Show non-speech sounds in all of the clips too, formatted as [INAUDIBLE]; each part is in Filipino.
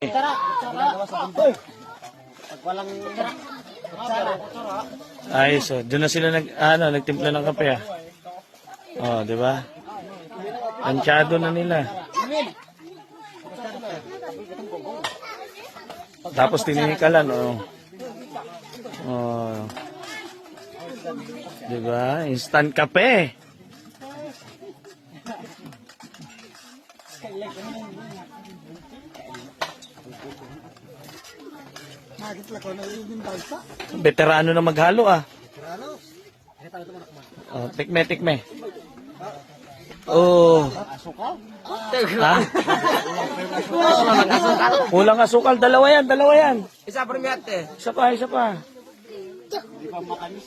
Tara, tara. Pag walang tara. Ayos, oh. Doon na sila nag, ano, nagtimpla ng kape, ah. Oh, di ba? Ansyado na nila. Tapos tinikalan, oh. Oh. Di ba? Instant kape. Veterano na maghalo, ah. Oh, tikme, tikme. Oh. Ha? Kulang asukal. Dalawa yan, dalawa yan. Isa premiate. Isa pa, isa pa.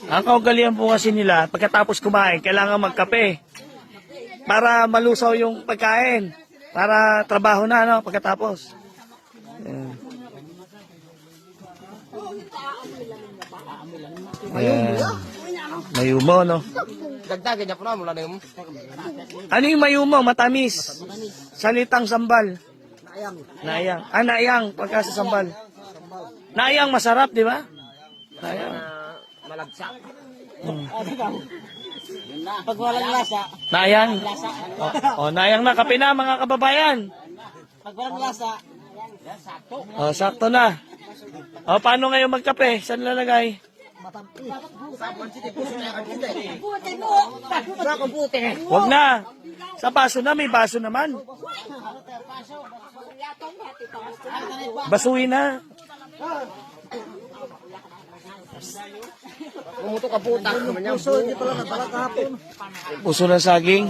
Ang kaugalian po kasi nila, pagkatapos kumain, kailangan magkape. Para malusaw yung pagkain. Para trabaho na, no, pagkatapos. Ayan. Ayan. Mayumo, no? Dagdagan niya po na mula na yung Ano yung mayumo? Matamis. Salitang sambal. naayang. Naayang. Ah, naayang. Pagka sa sambal. Naayang masarap, di ba? Naayang. malagsak. Hmm. Pag walang lasa, Naayang. O, oh, naayang na. Kape na, mga kababayan. pag walang lasa, sakto. O, sakto na. O, paano ngayon magkape? Saan lalagay? Buti mo. Huwag na. Sa baso na, may baso naman. Basuhin na. Pumuto ka puta. Puso, hindi pala nagbalak kahapon. Puso ng saging.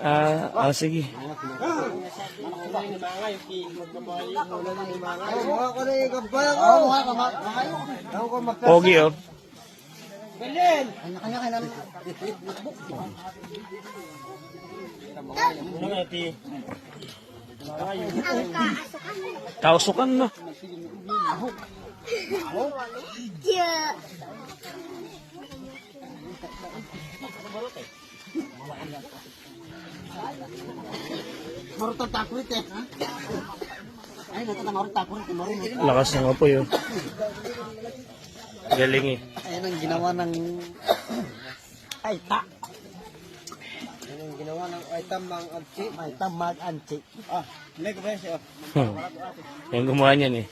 Ah, ah, sige. Mukha ko na yung kabayang ko. Mukha ka ma. Ako ko mag... Pogi, oh. Bilin! Kanya-kanya kaya namin. Kausukan, no? Marutang takulit eh. Ay, natata marutang takulit. Marunong. Lakas ng apoy, oh. Galing, eh. Ayan ang ginawa ng... Ay, ta. Ayan ang ginawa ng item ng anchi. Item mag anchi. Ah, siya? Hmm. Yung gumawa niyan, eh.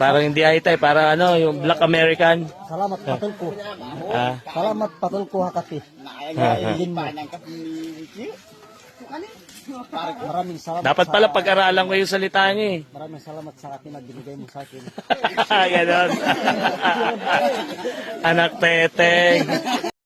Parang hindi ay tay, para ano, yung Black American. Salamat patol ko. Ah, Salamat patol ko hakati. ah, ah. Mo. Maraming salamat. Dapat pala pag-aralan ko yung salita niya, eh. Maraming salamat sa akin na binigay mo sa akin. [LAUGHS] Ganon. [LAUGHS] Anak teteng.